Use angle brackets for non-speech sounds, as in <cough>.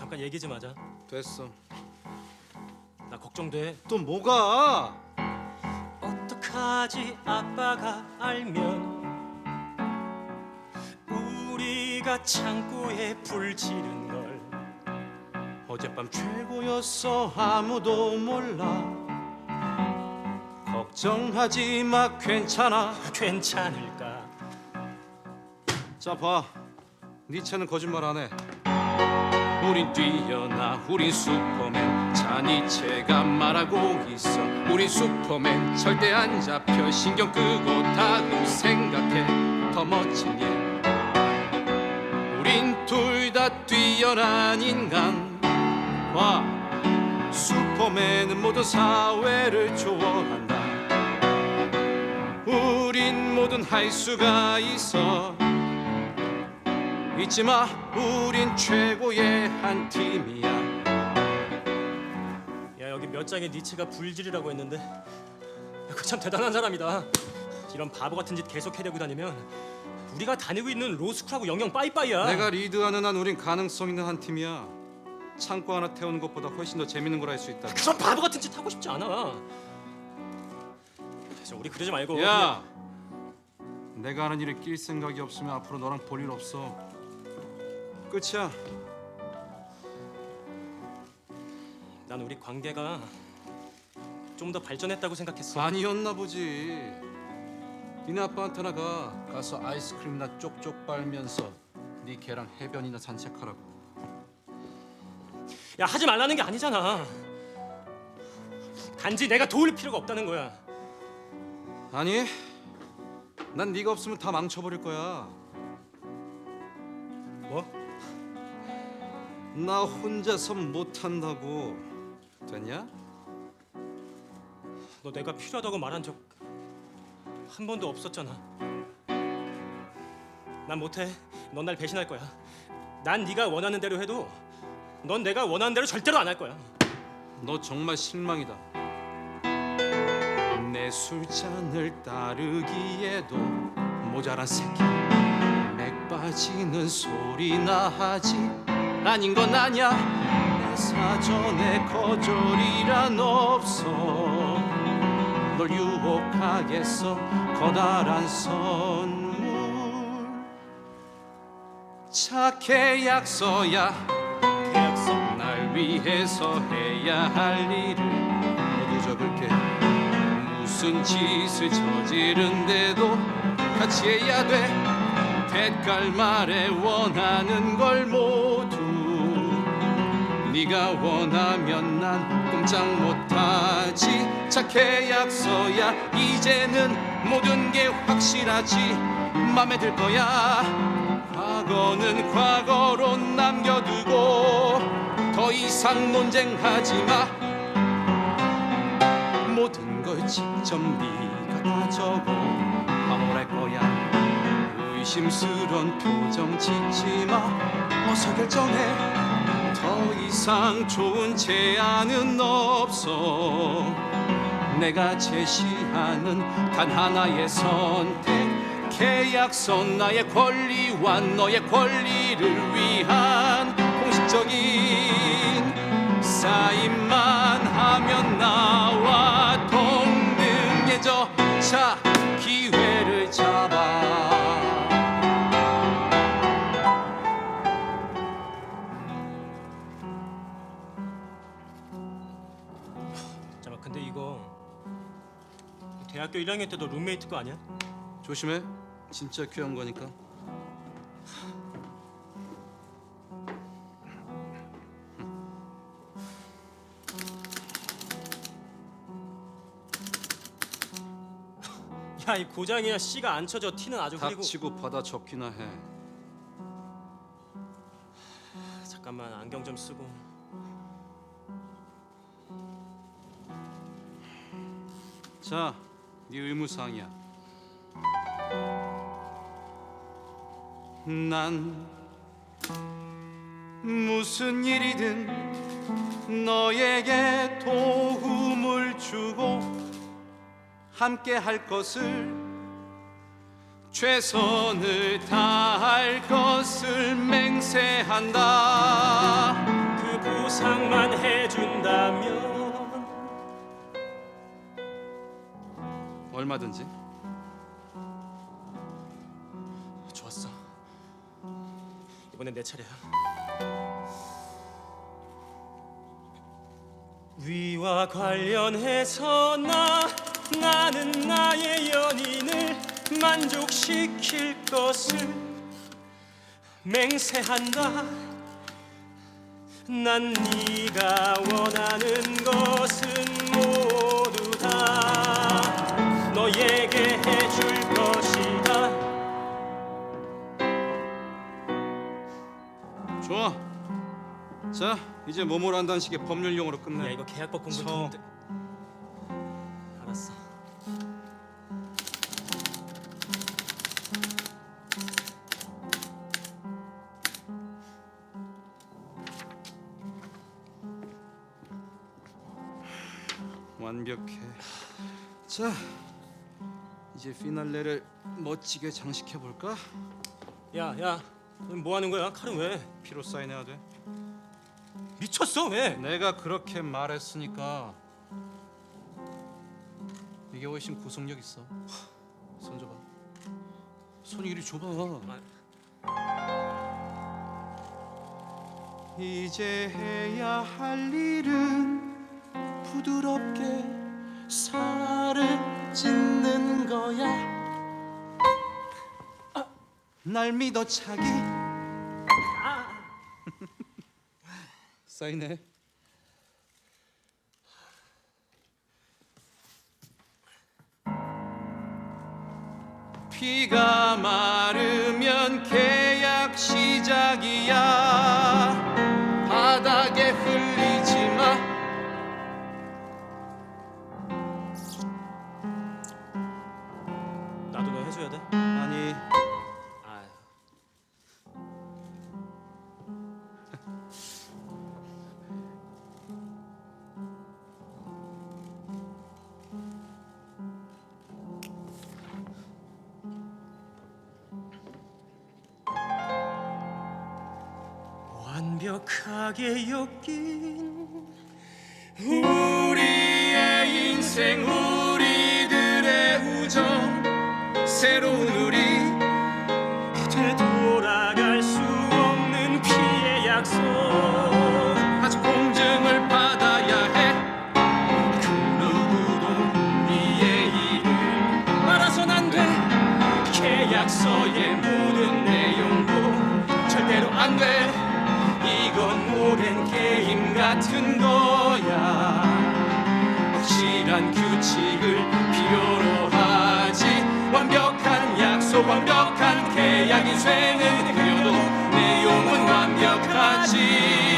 잠깐 얘기 좀 하자. 됐어. 나 걱정돼. 또 뭐가? 어떡하지 아빠가 알면 우리가 창고에 불 지른 걸 어젯밤 최고였어 아무도 몰라. 걱정하지 마 괜찮아. 괜찮을까? 자 봐. 네 채는 거짓말 안 해. 우린 뛰어나 우린 슈퍼맨. 자니체가 말하고 있어. 우린 슈퍼맨. 절대 안 잡혀. 신경 끄고 다음 생각해. 더 멋진 일. 우린 둘 다 뛰어난 인간. 와. 슈퍼맨은 모든 사회를 좋아한다. 우린 뭐든 할 수가 있어 잊지 마, 우린 최고의 한 팀이야. 야 여기 몇 장의 니체가 불질이라고 했는데 그참 대단한 사람이다. 이런 바보 같은 짓 계속 해대고 다니면 우리가 다니고 있는 로스쿨하고 영영 빠이빠이야. 내가 리드하는 한 우린 가능성 있는 한 팀이야. 창고 하나 태우는 것보다 훨씬 더 재밌는 걸 할 수 있다. 그런 바보 같은 짓 하고 싶지 않아. 자, 우리 그러지 말고. 야, 내가 하는 일에 낄 생각이 없으면 앞으로 너랑 볼 일 없어. 끝이야. 난 우리 관계가 좀 더 발전했다고 생각했어. 아니었나 보지. 니네 아빠한테 나 가. 가서 아이스크림이나 쪽쪽 빨면서 네 개랑 해변이나 산책하라고. 야 하지 말라는 게 아니잖아. 단지 내가 도울 필요가 없다는 거야. 아니, 난 네가 없으면 다 망쳐버릴 거야. 뭐? 나 혼자서 못한다고 됐냐? 너 내가 필요하다고 말한 적 한 번도 없었잖아. 난 못해. 넌 날 배신할 거야. 난 네가 원하는 대로 해도 넌 내가 원하는 대로 절대로 안 할 거야. 너 정말 실망이다. 내 술잔을 따르기에도 모자란 새끼 맥 빠지는 소리나 하지 아닌 건 아냐 내 사전에 거절이란 없어. 널 유혹하겠어. 커다란 선물. 착해 약서야. 계약서. 날 위해서 해야 할 일을 모두 적을게. 무슨 짓을 저지른데도 같이 해야 돼. 대깔 말에 원하는 걸 모두 네가 원하면 난 꼼짝 못하지. 착해 약서야. 이제는 모든 게 확실하지. 맘에 들 거야. 과거는 과거로 남겨두고 더 이상 논쟁하지 마. 모든 걸 직접 네가 다 적어 방울할 거야. 의심스런 표정 짓지 마. 어서 결정해 더 이상 좋은 제안은 없어. 내가 제시하는 단 하나의 선택 계약서 나의 권리와 너의 권리를 위한 공식적인 사인만 하면 나와 동등해져. 자 대학교 1학년 때 너 룸메이트 거 아니야? 조심해. 진짜 귀한 거니까. <laughs> 야 이 고장이야 씨가 안 쳐져 티는 아주 흐리고. 닥치고 받아 적기나 해. 잠깐만 안경 좀 쓰고. 자, 네 의무사항이야. 난 무슨 일이든 너에게 도움을 주고 함께 할 것을 최선을 다할 것을 맹세한다. 보상만 해준다면 얼마든지. 좋았어. 이번엔 내 차례야. 위와 관련해서 나 나는 나의 연인을 만족시킬 것을 맹세한다. 난 네가 원하는 것은 모두 다 너에게 해줄 것이다. 좋아. 자, 이제 몸으로 한다는 식의 법률 용어로 끝내. 야 이거 계약법 공부 저- 좀 알았어. 완벽해. 자, 이제 피날레를 멋지게 장식해 볼까? 야, 야, 넌뭐 하는 거야? 칼은 왜? 피로 사인해야 돼. 미쳤어 왜? 내가 그렇게 말했으니까 이게 훨씬 구속력 있어. 손 줘봐. 손 이리 줘봐. 이제 해야 할 일은 부드럽게 살을 찢는 거야. 아, 날 믿어 차기. <laughs> 사인해. 피가 마르면 계약 시작이야. 바닥에 흘리 완벽하게 엮인 우리의 인생, 우리들의 우정, 새로운 우리. 되돌아갈 수 없는 피의 약속 아직 공증을 받아야 해. 그 누구도 우리의 이름 말아선 안 돼. 계약서의 모든 내용도 절대로 안 돼. 이건 오랜 게임 같은 거야. 확실한 규칙을 필요로 하지 완벽한 약속 완벽한 계약이 쇠는 그려도 내용은 완벽하지